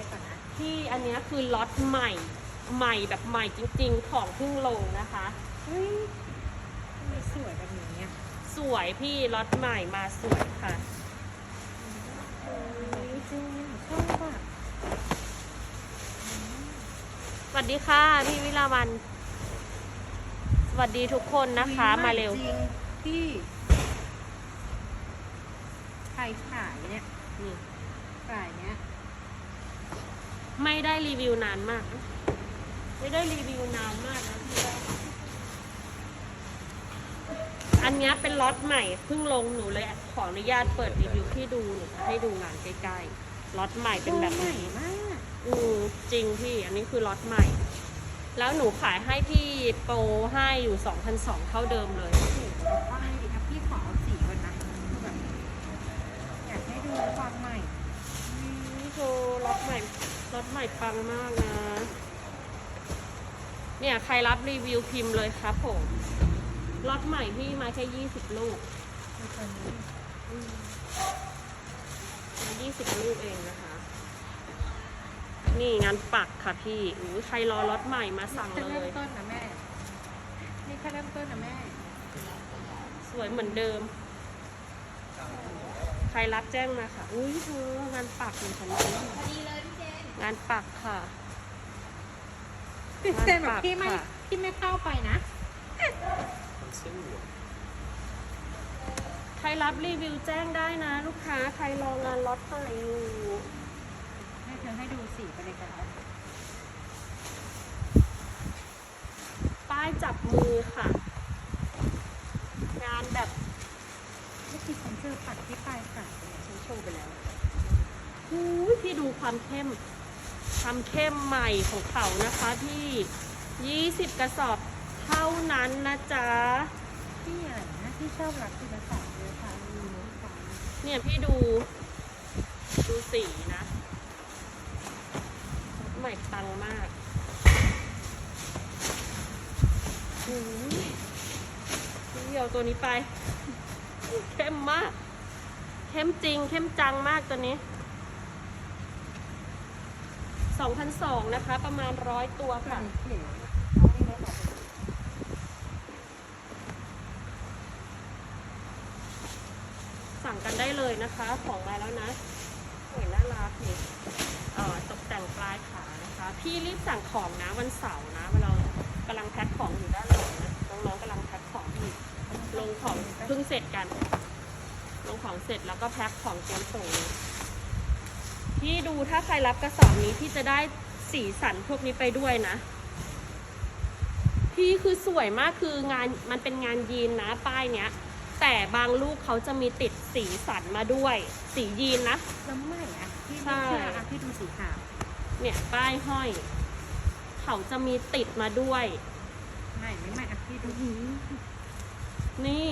ยกก่อนนะ ที่อันเนี้ยคือล็อตใหม่ ใหม่แบบใหม่จริงๆ ของเพิ่งลงนะคะ เฮ้ยทำไมสวยแบบนี้อะสวยพี่ล็อตใหม่มาสวยค่ะเฮ้ยจริงชอบอะสวัสดีค่ะพี่วิลาวัน สวัสดีทุกคนนะคะ มาเร็วจริงพี่ใครขายเนี่ยนี่ ขายเนี้ย ไม่ได้รีวิวนานมากไม่ได้รีวิวนานมากนะพี่ว่าอันเนี้ยเป็นล็อตใหม่เพิ่งลงหนูเลยขออนุญาตเปิดรีวิวที่ดูหนูจะให้ดูงานใกล้ๆล็อตใหม่เป็นแบบใหม่นี้มากอืมจริงพี่ อันนี้คือล็อตใหม่ แล้วหนูขายให้พี่โปรให้อยู่2,200เท่าเดิมเลยโอ้โหว่าไงดีครับพี่ขอเอาสีก่อนนะคือแบบอยากให้ดูความใหม่นี่โชว์ล็อตใหม่ ล็อตใหม่ปังมากนะ เนี่ยใครรับรีวิวพิมพ์เลยครับผมล็อตใหม่พี่มาแค่20ลูกในตัวนี้มา20ลูกเองนะคะ นี่งานปักค่ะพี่อู้ใครรอล็อตใหม่มาสั่งแค่เลเริ่มยต้นนะแม่ นี่แค่เริ่มต้นนะแม่ สวยเหมือนเดิม ใครรับแจ้งมาค่ะ อุ้ยเธองานปักของฉันเลยพอดีเลยพี่เจน งานปักค่ะ พี่เจนบอกพี่ไม่ค่ะพี่ไม่เข้าไปนะใครรับรีวิวแจ้งได้นะ ลูกค้าใครรองานล็อตใหม่อยู่ให้เธอให้ดูสีไปเลยกันนะป้ายจับมือค่ะ งานแบบเมื่อกี้ฉันเจอปัดที่ปลายขาเนี่ยฉันโชว์ไปแล้วหูยพี่ดูความเข้ม ความเข้มใหม่ของเขานะคะพี่20กระสอบเท่านั้นนะจ๊ะพี่อะไรนะที่ชอบรักที่ภาษาเลยค่ะมีน้องฟังเนี่ยพี่ดู ดูสีนะใหม่ปังมากหูยพี่เอาตัวนี้ไป เข้มมาก เข้มจริง เข้มจังมากตัวนี้ 2,002นะคะ ประมาณร้อยตัวค่ะ สั่งกันได้เลยนะคะ ของมาแล้วนะสวยน่ารักนี่เอ่อตกแต่งปลายขานะคะ พี่รีบสั่งของนะวันเสาร์นะเรากำลังแพ็คของอยู่ด้านหลังนะน้องๆกำลังแพ็คของอยู่ลงของเพิ่งเสร็จกัน ลงของเสร็จแล้วก็แพ็คของเตรียมส่งเลย พี่ดูถ้าใครรับกระสอบนี้พี่จะได้สีสันพวกนี้ไปด้วยนะ พี่คือสวยมากคืองานมันเป็นงานยีนนะป้ายเนี้ย แต่บางลูกเขาจะมีติดสีสันมาด้วย สียีนนะน้ำใหม่อะพี่ใช่ไม่เชื่ออะพี่ดูสีขาวเนี่ยป้ายห้อย เขาจะมีติดมาด้วยใหม่ไม่ใหม่อะพี่ดูนี่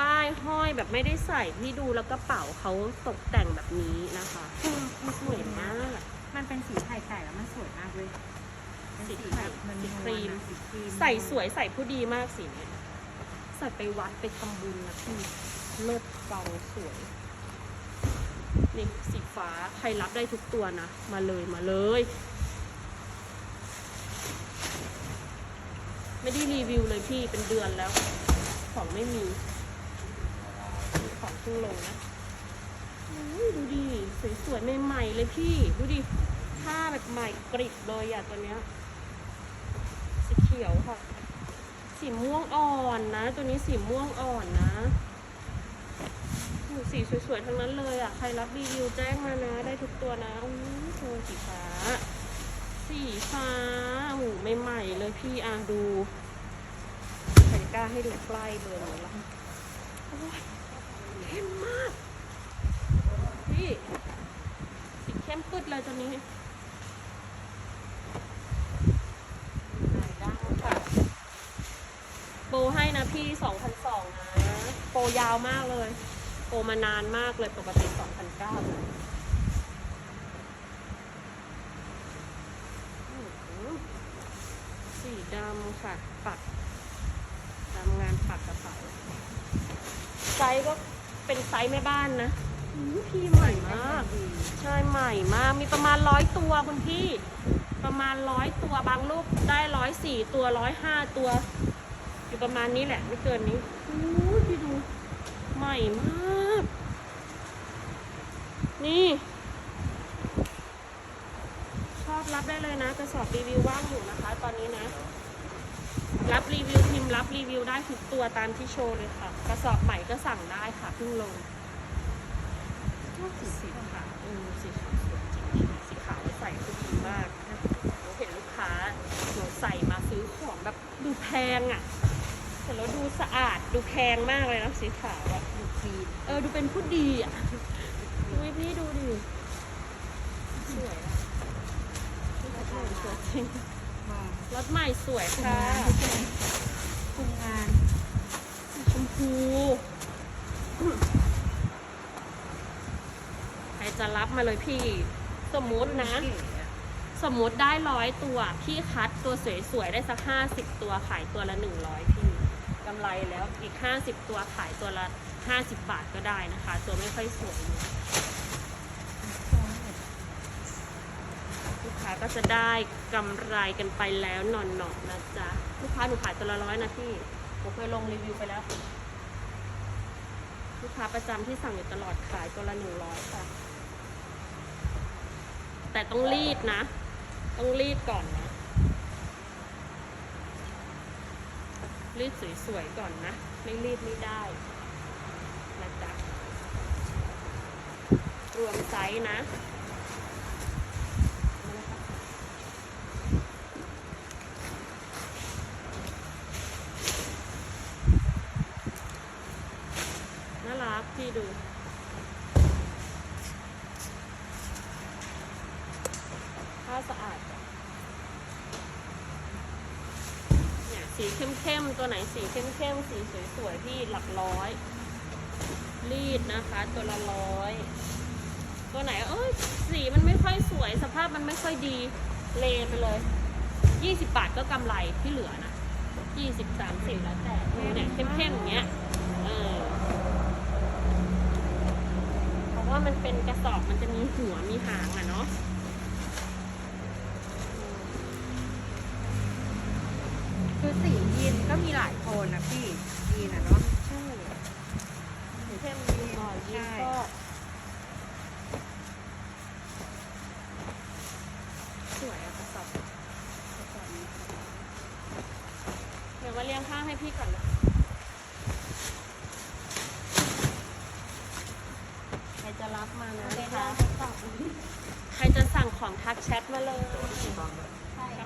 ป้ายห้อยแบบไม่ได้ใส่พี่ดูแล้วกระเป๋าเขาตกแต่งแบบนี้นะคะคือคือสวยมากมันเป็นสีไข่ไก่แล้วมันสวยมากเลยเป็นสีสีไข่แบบมันสีนวลครีมอะสีครีม ใส่สวยใส่ผู้ดีมากสีเนี้ยใส่ไปวัดไปทำบุญนะพี่เลิศเบาสวยนี่สีฟ้าใครรับได้ทุกตัวนะ มาเลยมาเลย ไม่ได้รีวิวเลยพี่เป็นเดือนแล้ว ของไม่มีมี ของเพิ่งลงนะดูดิสวยๆใหม่ๆเลยพี่ดูดิผ้าแบบใหม่กริบเลยอะตัวเนี้ยสีเขียวค่ะ สีม่วงอ่อนนะ ตัวนี้สีม่วงอ่อนนะโอ้สีสวยๆทั้งนั้นเลยอะใครรับรีวิวแจ้งมานะ ได้ทุกตัวนะอู้โชว์สีฟ้า สีฟ้าโอ้ใหม่ๆเลยพี่อะดูใครกล้าให้ดูใกล้เบอร์นี้ละโอ้ยเข้มมาก พี่ สี เลยตัวนี้ได้ค่ะโปรให้นะพี่2,002นะ โปรยาวมากเลย โปรมานานมากเลยปกติ2,009เลยอื้อหือสีดำค่ะ ปักดำงานปักกระเป๋าไซส์ก็เป็นไซส์แม่บ้านนะ พี่ใหม่มาก ใช่ใหม่มาก มีประมาณร้อยตัวคุณพี่ ประมาณร้อยตัวบางลูกได้ร้อยสี่ตัวร้อยห้าตัว อยู่ประมาณนี้แหละไม่เกินนี้โอ้พี่ดู ใหม่มาก นี่ ชอบรับได้เลยนะกระสอบรีวิวว่างอยู่นะคะ ตอนนี้นะ รับรีวิวพิมพ์รับรีวิวได้ทุกตัวตามที่โชว์เลยค่ะ กระสอบใหม่ก็สั่งได้ค่ะเพิ่งลง สีขาวเออสีขาวสวยจริงสีขาวใส่คือดีมากนะหนูเห็นลูกค้าหนูใส่มาซื้อของแบบดูแพงอะแต่แล้วดูสะอาดดูแพงมากเลยนะสีขาวอะดูคลีนเออดูเป็นผู้ดีอะดูให้พี่ดูดิสวยอะพี่ก็สวยสวยจริงมองรถใหม่สวยคุมค่ะงานทุกคนคุมงานชมพูใคร จะรับมาเลยพี่ สมมุตินะเก๋อะสมมุติได้ร้อยตัว พี่คัดตัวสวยๆได้สักห้าสิบตัวขายตัวละหนึ่งร้อยพี่กำไรแล้วอีกห้าสิบตัวขายตัวละห้าสิบบาทก็ได้นะคะ ตัวไม่ค่อยสวยเนี่ยลูกค้าก็จะได้กำไรกันไปแล้วหนอนๆนะจ๊ะลูกค้าหนูขายตัวละร้อยนะพี่หนูเคยลงรีวิวไปแล้ว ลูกค้าประจำที่สั่งอยู่ตลอดขายตัวละหนึ่งร้อยค่ะ แต่ต้องรีดนะ ต้องรีดก่อนนะ รีดสวยๆก่อนนะ ไม่รีดไม่ได้นะจ๊ะรวมไซส์นะ น่ารักพี่ดู ผ้าสะอาดอะ เนี่ยสีเข้มๆ ตัวไหนสีเข้มๆ สีสวยๆพี่หลักร้อย รีดนะคะ ตัวละร้อย ตัวไหนเอ้ยสีมันไม่ค่อยสวย สภาพมันไม่ค่อยดีเลไปเลยยี่สิบบาทก็กำไรที่เหลือนะยี่สิบสามสิบแล้วแต่เนี่ยเข้มๆ อย่างเงี้ย เออเพราะว่ามันเป็นกระสอบมันจะมีหัวมีหางอะเนาะ ก็มีหลายโทนนะพี่ยีนอะเนาะใช่เข้มดีหน่อยยิ่งใช่ก็สวยอะกระสอบกระสอบนี้เดี๋ยวมาเลี้ยงข้างให้พี่ก่อนนะใครจะรับมานะนะคะใครจะสั่งของทักแชทมาเลย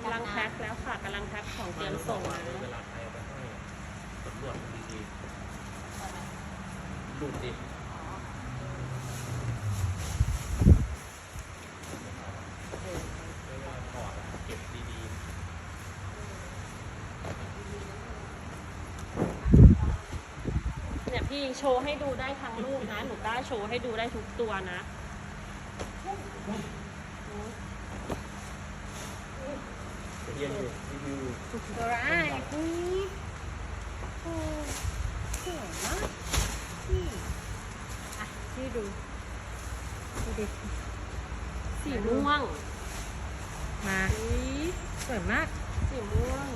กำลังแพ็คแล้วค่ะกำลังแพ็คของเตรียมส่งนะเวลาใครเอาไปให้สำรวจดีๆหลุ ดดิเวลาถอดอะเก็บดีเนี่ยพี่โชว์ให้ดูได้ทั้งลูกนะ หนูกล้าโชว์ให้ดูได้ทุกตัวนะๆเรียนอยู่รีวิว ตัวละไอ้ปุ้ยโอ้สวยมาก พี่อะพี่ดูดูดิสีม่วงมาอุ้ยสวยมาก สีม่วง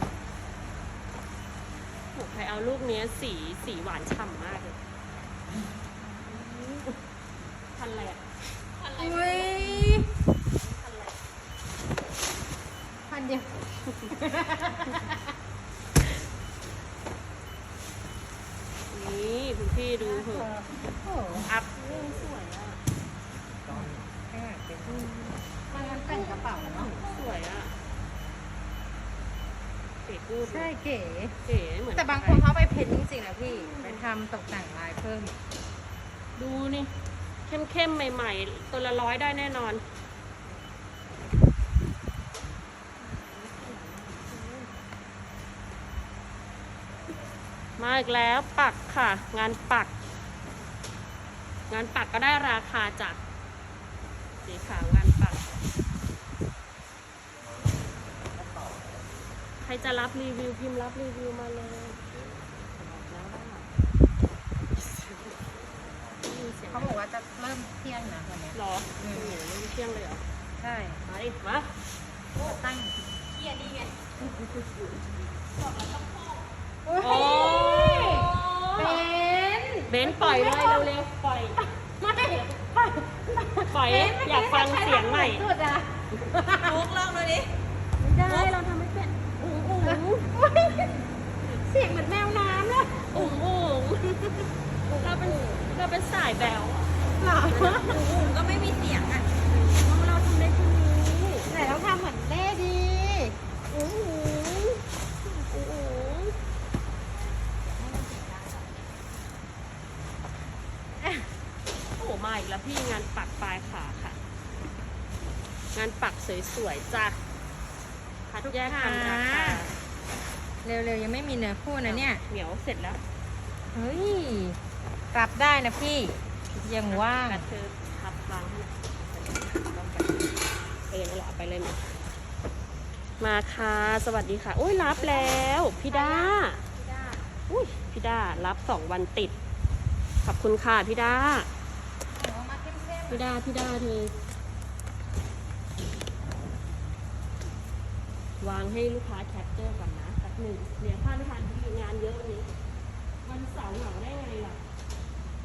โหใครเอาลูกเนี้ยสีสีหวานฉ่ำมากเลยพันอะไรอะพันอะไรอุ้ยพันอะไร พันเดียว นี่คุณพี่ดูเถอะ โอ้อัพสวยอะแค่เป็นมันแต่งกระเป๋าเนาะสวยอะเก๋กูใช่เก๋ เก๋เหมือนแต่บางคนเขาไปเพ้นท์จริงๆนะพี่ ไปทำตกแต่งลายเพิ่ม ดูนี่ เข้มๆ ใหม่ๆ ตัวละร้อยได้แน่นอนมาอีกแล้วปักค่ะ งานปัก งานปักก็ได้ราคาจากสีขาวงานปัก ใครจะรับรีวิวพิมพ์รับรีวิวมาเลยบอกแล้วว่าได้ยินสียงเขาบอกว่าจะเริ่มเที่ยงนะวันเนี้ยหรออืมโอ้โหเที่ยงเลยเหรอใช่มาดิมาตั้งโอ้เป็น เบนปล่อยเลยเร็วๆปล่อยไม่ไม่ปล่อยอยากฟังเสียงใหม่สุดอะลุกลองดูดิไม่ได้เราทำไม่เป็นอุ๋งอุ๋งเสียงเหมือนแมวน้ำเลยอุ๋งอุ๋งเราเป็นเราเป็นสายแบวอะหรออุ่นก็ไม่มีเสียงอะเราทำได้แค่นี้ไหนเราทำเหมือนเล่ดีอุ๋งอุ๋งอุ๋งอุ๋งโอ้มาอีกแล้วพี่งานปักปลายขาค่ะ งานปักสวยๆจ้ะคัดแยกกันราคาเร็วๆ ยังไม่มีเนื้อคู่นะเนี่ย เหนียวเสร็จแล้ว เฮ้ยรับได้นะพี่ ยังว่างกระเธอทับวางให้หน่อยเออนั่นแหละเอาไปเลยมามาค่ะ สวัสดีค่ะอุ้ยรับแล้วพี่ด้าอุ้ยพี่ด้ารับสองวันติด ขอบคุณค่ะพี่ด้า พี่ด้าพี่ด้าเธอวางให้ลูกค้าแคปเจอร์ก่อนนะแป๊บหนึ่งเดี๋ยวถ้าไม่ทันพี่งานเยอะวันนี้ วันเสาร์เหงาได้ไงล่ะ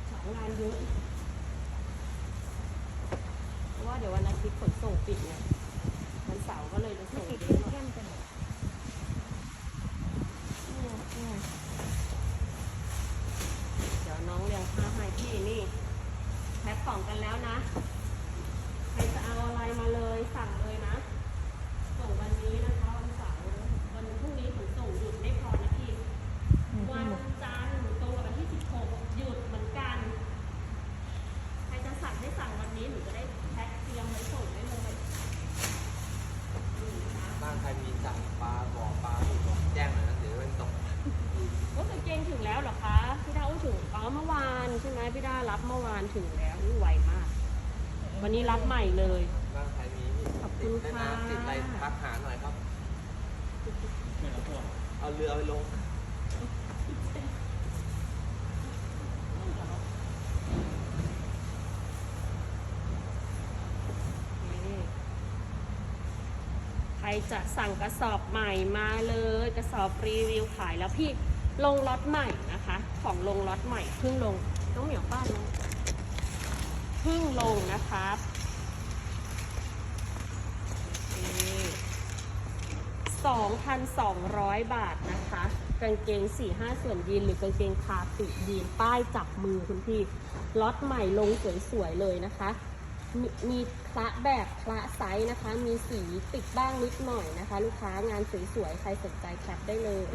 เสาร์งานเยอะ เพราะว่าเดี๋ยววันอาทิตย์ขนส่งปิดไงวันเสาร์ก็เลยจะส่งเยอะหน่อยเดี๋ยวน้องเรียงผ้าให้พี่นี่ ของกันแล้วนะ ใครจะเอาอะไรมาเลยสั่งเลยนะ ส่งวันนี้นะคะวันเสาร์วันพรุ่งนี้ขนส่งหยุดไม่พอนะพี่ วันจันทร์ตรงกับวันที่ 16 หยุดเหมือนกัน ใครจะสั่งให้สั่งวันนี้หนูจะได้แพ็คเตรียมไว้ส่งได้เลย บ้านใครมีสั่งปลาบ่อปลาอยู่บอกแจ้งหน่อยนะเดี๋ยวเป็นตก ว่ากางเกงถึงแล้วเหรอคะ พี่ดาอุ้ยถึงอ๋อเมื่อวานใช่ไหมพี่ดารับเมื่อวานถึงแล้วอุ๊ยไวมาก วั นนี้รับใหม่เลย บ้านใครมีขอบคุณติดค่ะน้ำติดอะไรทักหาหน่อยครับ เอาเรือไปลง นี่ใครจะสั่งกระสอบใหม่มาเลยกระสอบรีวิวขายแล้วพี่ลงล็อตใหม่นะคะ ของลงล็อตใหม่เพิ่งลงต้องเหมียวป้ายลง เพิ่งลงนะครับ2,200 บาทนะคะ กางเกง 4-5 ส่วนยีนหรือกางเกงคาติยีนป้ายจับมือคุณพี่ล็อตใหม่ลงสวยๆเลยนะคะมีมีคละแบบคละไซส์นะคะ มีสีติดบ้างนิดหน่อยนะคะ ลูกค้างานสวยๆ ใครสนใจแคปได้เลย